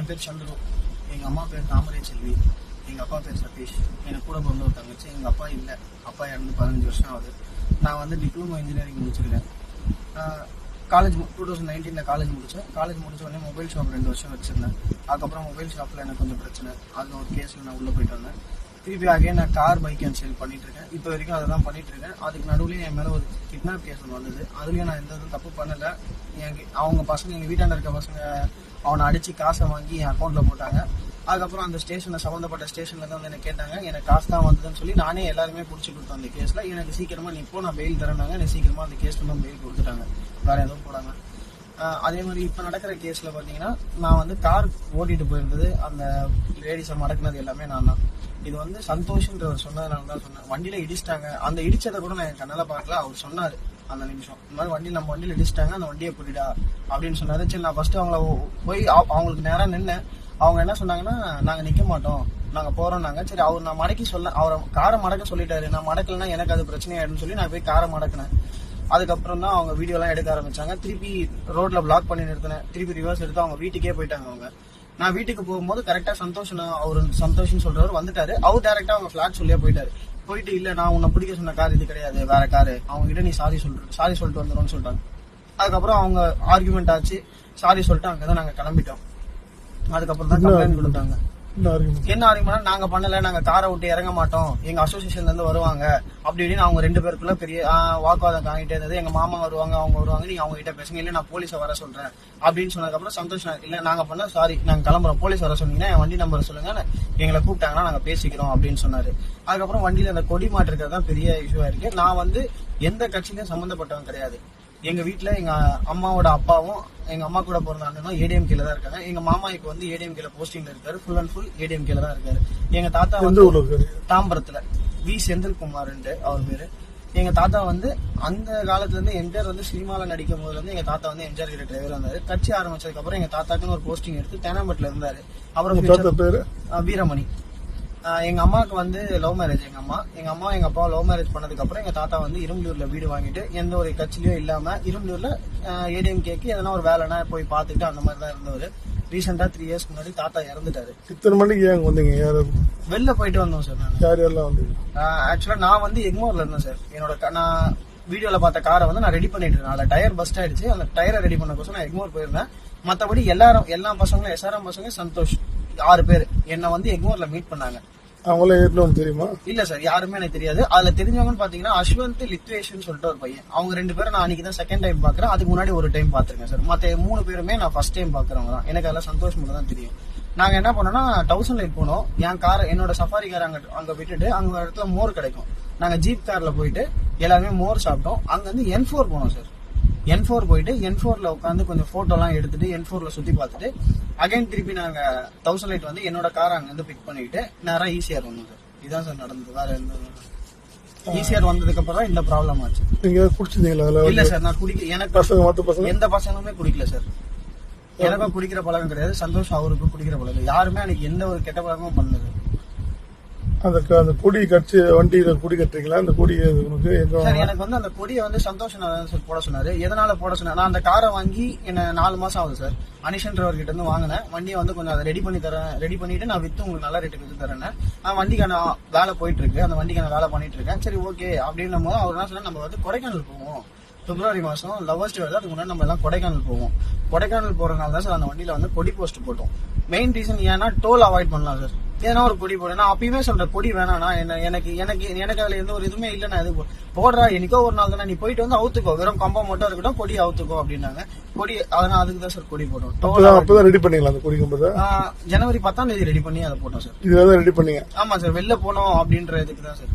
என் பேர் சந்துரு. எங்கள் அம்மா பேர் தாமரை செல்வி. எங்கள் அப்பா பேர் சதீஷ். எனக்கு கூட பிறந்த ஒரு தங்கச்சி. எங்கள் அப்பா இல்லை. அப்பா இறந்து பதினஞ்சு வருஷம் ஆகுது. நான் வந்து டிப்ளமோ இன்ஜினியரிங் முடிச்சிருக்கேன். காலேஜ் டூ தௌசண்ட் நைன்டீனில் காலேஜ் முடித்தேன் காலேஜ் முடிச்ச உடனே மொபைல் ஷாப் ரெண்டு வருஷம் வச்சிருந்தேன். அதுக்கப்புறம் மொபைல் ஷாப்பில் எனக்கு கொஞ்சம் பிரச்சனை. அதில் ஒரு கேஸில் நான் உள்ளே போயிட்டு வந்தேன். திருப்பி அகைன் நான் கார் பைக் அண்ட் சேல் பண்ணிட்டு இருக்கேன் இப்போ வரைக்கும் அதை தான் பண்ணிட்டு இருக்கேன் அதுக்கு நடுவுலயும் என் மேலே ஒரு கிட்னாப் கேஸ் ஒன்று வந்தது. அதுலயும் நான் எந்த இதுவும் தப்பு பண்ணல. என் அவங்க பசங்க எங்கள் வீட்டாண்ட இருக்க பசங்க அவனை அடிச்சு காசை வாங்கி என் அக்கௌண்ட்ல போட்டாங்க. அதுக்கப்புறம் அந்த ஸ்டேஷனில் சம்மந்தப்பட்ட ஸ்டேஷன்ல தான் வந்து என்ன கேட்டாங்க. எனக்கு காசு தான் வந்ததுன்னு சொல்லி நானே எல்லாருமே பிடிச்சி கொடுத்தேன் அந்த கேஸ்ல எனக்கு சீக்கிரமா நீ இப்போ நான் பெயில் தரேனாங்க எனக்கு சீக்கிரமா அந்த கேஸ்ல தான் பெயில் கொடுத்துட்டாங்க. வேற எதுவும் போடாம. அதே மாதிரி இப்போ நடக்கிற கேஸ்ல பாத்தீங்கன்னா நான் வந்து கார் ஓட்டிட்டு போயிருந்தது. அந்த லேடிஸை மடக்குனது எல்லாமே நான் தான். இது வந்து சந்தோஷ்ன்றவர் சொன்னதுனால தான் சொன்னேன். வண்டியில இடிச்சிட்டாங்க. அந்த இடிச்சதை கூட நான் என் கண்ணால பார்க்கல. அவர் சொன்னாரு அந்த நிமிஷம். இந்த மாதிரி வண்டி நம்ம வண்டியில இடிச்சிட்டாங்க அந்த வண்டியை புடிடா அப்படின்னு சொன்னாரு. சரி நான் ஃபர்ஸ்ட் அவங்கள போய் அவங்களுக்கு நேரம் நின்னேன் அவங்க என்ன சொன்னாங்கன்னா நாங்க நிக்க மாட்டோம். நாங்க போறோம் நாங்க. சரி அவர் நான் மடக்கி சொல்ல அவரை காரை மடக்க சொல்லிட்டாரு. நான் மடக்கலன்னா எனக்கு அது பிரச்சனை ஆயிடும்னு சொல்லி நான் போய் காரை மடக்கினேன். அதுக்கப்புறம் தான் அவங்க வீடியோ எல்லாம் எடுக்க ஆரம்பிச்சாங்க. திருப்பி ரோட்ல பிளாக் பண்ணி நிறுத்தினேன். திருப்பி ரிவர்ஸ் எடுத்து அவங்க வீட்டுக்கே போயிட்டாங்க அவங்க. நான் வீட்டுக்கு போகும்போது கரெக்டா சந்தோஷ் அவர் சந்தோஷ்னு சொல்றவர் வந்துட்டாரு. அவர் டேரக்டா அவங்க பிளாட் சொல்லியே போயிட்டாரு. போயிட்டு இல்ல நான் உன்னை பிடிக்க சொன்ன கார் இது கிடையாது வேற காரு அவங்க கிட்ட நீ சாரி சொல்ற சாரி சொல்லிட்டு வந்துடும்னு சொல்லிட்டாங்க அதுக்கப்புறம் அவங்க ஆர்குமெண்ட் ஆச்சு. சாரி சொல்லிட்டு அங்கதான் நாங்க கிளம்பிட்டோம். அதுக்கப்புறம் தான் கம்ப்ளைண்ட் கொடுத்தாங்க. என்ன என்ன ஆர்குமெண்ட் நாங்க பண்ணல நாங்க காரை விட்டு இறங்க மாட்டோம். எங்க அசோசியேஷன்ல இருந்து வருவாங்க. அப்படி இப்படின்னு அவங்க ரெண்டு பேருக்குள்ள பெரிய வாக்குவாதம் காங்கிட்டே இருந்தது. எங்க மாமா வருவாங்க அவங்க வருவாங்க. நீங்க அவங்க கிட்ட பேசுங்க. இல்ல நான் போலீஸை வர சொல்றேன். அப்படின்னு சொன்னதுக்கு அப்புறம் சந்தோஷ் இல்ல நாங்க பண்ண சாரி நாங்க கிளம்புறோம். போலீஸ் வர சொன்னீங்கன்னா என் வண்டி நம்பர் சொல்லுங்க. எங்களை கூப்பிட்டாங்கன்னா நாங்க பேசிக்கிறோம் அப்படின்னு சொன்னாரு. அதுக்கப்புறம் வண்டியில அந்த கொடி மாட்டிருக்கிறது தான் பெரிய இஷ்யூவா இருக்கு. நான் வந்து எந்த கட்சியிலும் சம்பந்தப்பட்டவன் கிடையாது. எங்க வீட்ல எங்க அம்மாவோட அப்பாவும் எங்க அம்மா கூட பிறந்த அண்ணனும் ஏடிஎம் கீழ தான் இருக்காங்க. எங்க மாமா இப்போ வந்து ஏடிஎம் கீழ போஸ்டிங்ல இருக்காரு. ஃபுல் அண்ட் ஃபுல் ஏடிஎம் கீழ தான் இருக்காரு. எங்க தாத்தா வந்து தாம்பரத்துல. வி. செந்தில்குமார் அவர் பேரு. எங்க தாத்தா வந்து அந்த காலத்துல இருந்து எம்ஜிஆர் வந்து சினிமால நடிக்கும் போதுல இருந்து எங்க தாத்தா வந்து எம்ஜிஆர் கிட்ட டிரைவர் இருந்தாரு. கட்சி ஆரம்பிச்சதுக்கு அப்புறம் எங்க தாத்தாக்குன்னு ஒரு போஸ்டிங் எடுத்து தேனாம்பேட்ல இருந்தாரு. அப்புறம் வீரமணி. ஆஹ் எங்க அம்மாவுக்கு வந்து லவ் மேரேஜ் எங்க அம்மா. எங்க அம்மா எங்க அப்பா லவ் மேரேஜ் பண்ணதுக்கு அப்புறம் எங்க தாத்தா வந்து இரும்பலூர்ல வீடு வாங்கிட்டு எந்த ஒரு கட்சியிலயும் இல்லாம இரும்பலூர்ல ஏடிஎம் கேக்கு எதனா ஒரு வேலைனா போய் பார்த்துட்டு அந்த மாதிரி தான் இருந்தவர். ரீசெண்டா த்ரீ இயர்ஸ் முன்னாடி தாத்தா இறந்துட்டாரு. இத்தனை மணிக்கு ஏன் வந்தீங்க? யாரு வெளில போயிட்டு வந்தோம் சார் நான். யார் யாரெல்லாம் வந்தீங்க? ஆக்சுவலா நான் வந்து எக்மோர்ல இருந்தேன் சார். என்னோட நான் வீடியோல பார்த்த காரை வந்து நான் ரெடி பண்ணிட்டு இருந்தேன். அதில் டயர் பஸ்ட் ஆயிடுச்சு. அந்த டயரை ரெடி பண்ண கோசம் நான் எக்மோர் போயிருந்தேன். மத்தபடி எல்லாரும் எல்லா பசங்களும் எஸ்ஆர்எம் பசங்க சந்தோஷ். ஆறு பேர். என்னை வந்து எக்மோர்ல மீட் பண்ணாங்க. அவங்கள ஏற்கனவே தெரியுமா? இல்ல சார் யாருமே எனக்கு தெரியாது. அதுல தெரிஞ்சவங்கன்னு பாத்தீங்கன்னா அஸ்வந்த் லித்வேஷன் சொல்லிட்டு ஒரு பையன். அவங்க ரெண்டு பேரும் நான் அன்னைக்கு தான் செகண்ட் டைம் பாக்குறேன். அதுக்கு முன்னாடி ஒரு டைம் பாத்திருக்கேன் சார் மத்த மூணு பேருமே நான் ஃபர்ஸ்ட் டைம் பாக்குறவங்க தான். எனக்கு அதெல்லாம் சந்தோஷ் மட்டும் தான் தெரியும். நாங்க என்ன பண்ணோம்னா தௌசண்ட் லைட் போனோம். என் கார் என்னோட சஃபாரி கார் அங்க அங்க விட்டுட்டு அங்க இடத்துல மோர் கிடைக்கும். நாங்க ஜீப் கார்ல போயிட்டு எல்லாருமே மோர் சாப்பிட்டோம். அங்க வந்து என் ஃபோர் போனோம் சார் என் ஃபோர் போயிட்டு என் ஃபோர்ல உட்காந்து கொஞ்சம் போட்டோ எல்லாம் எடுத்துட்டு என் ஃபோர்ல சுத்தி பார்த்துட்டு அகைன் திருப்பி நாங்க தௌசண்ட் லைட் வந்து என்னோட காரை அங்க இருந்து பிக் பண்ணிட்டு நேரா ஈஸியார் வந்தோம் சார் இதான் சார் நடந்தது. வேற எந்த ஈஸியார் வந்ததுக்கு அப்புறம் இந்த ப்ராப்ளம் ஆச்சு. நீங்க குடிச்சிருந்தீங்களா இல்ல சார் நான் குடிக்க எனக்கு பசங்க மத்த பசங்க? எந்த பசங்களுமே குடிக்கல சார் எனக்கும் குடிக்கிற பழக்கம் கிடையாது. சந்தோஷம் அவருக்கும் குடிக்கிற பழக்கம் யாருமே அன்னைக்கு எந்த ஒரு கெட்ட பழக்கமும் பண்ணது அந்த அந்த கொடி கட்சி வண்டியில கொடி கட்டுறீங்களா? அந்த கொடி உனக்கு சார் எனக்கு வந்து அந்த கொடியை வந்து சந்தோஷம் சார் போட சொன்னாரு. எதனால போட சொன்னார்? நான் அந்த காரை வாங்கி என்ன நாலு மாசம் ஆகுது சார். அனிஷன்றவர் கிட்ட இருந்து வாங்கினேன். வண்டியை வந்து கொஞ்சம் அதை ரெடி பண்ணி தரேன். ரெடி பண்ணிட்டு நான் வித்து உங்களுக்கு நல்ல ரேட்டுக்கு வித்து தரேன் நான் வண்டிக்கான வேலை போயிட்டு இருக்கு அந்த வண்டிக்கான வேலை பண்ணிட்டு இருக்கேன் சரி ஓகே அப்படின்னும் போது அவர் என்ன சொன்னா நம்ம வந்து கொடைக்கானல் போவோம். பிப்ரவரி மாசம் லவர்ஸ் டே வருது அதுக்கு முன்னாடி நம்ம எல்லாம் கொடைக்கானல் போவோம். கொடைக்கானல் போறதுனால தான் சார் அந்த வண்டியில வந்து கொடி போஸ்ட் போட்டோம். மெயின் ரீசன் ஏன்னா டோல் அவாய்ட் பண்ணலாம் சார். ஏன்னா ஒரு கொடி போடு. நான் அப்பயுமே சொல்றேன் கொடி வேணாம்னா என்ன எனக்கு எனக்கு எனக்கு அதுல எந்த ஒரு இதுவுமே இல்லை நான் இது போடுறா. என்னைக்கோ ஒரு நாள் தானே. நீ போயிட்டு வந்து அவுத்துக்கோ. வெறும் கம்பம் மட்டும் இருக்கட்டும் கொடி அவுத்துக்கோ அப்படின்னாங்க. கொடி அதனால அதுக்கு தான் சார் கொடி போட்டோம் அப்பதான் ரெடி பண்ணீங்களா அந்த கொடி கம்பத்தை? ஜனவரி பத்தாம் தேதி ரெடி பண்ணி அதை போட்டோம் சார் இதுதான் ரெடி பண்ணீங்க. ஆமா சார் வெளில போனோம் அப்படின்ற இதுக்கு தான் சார்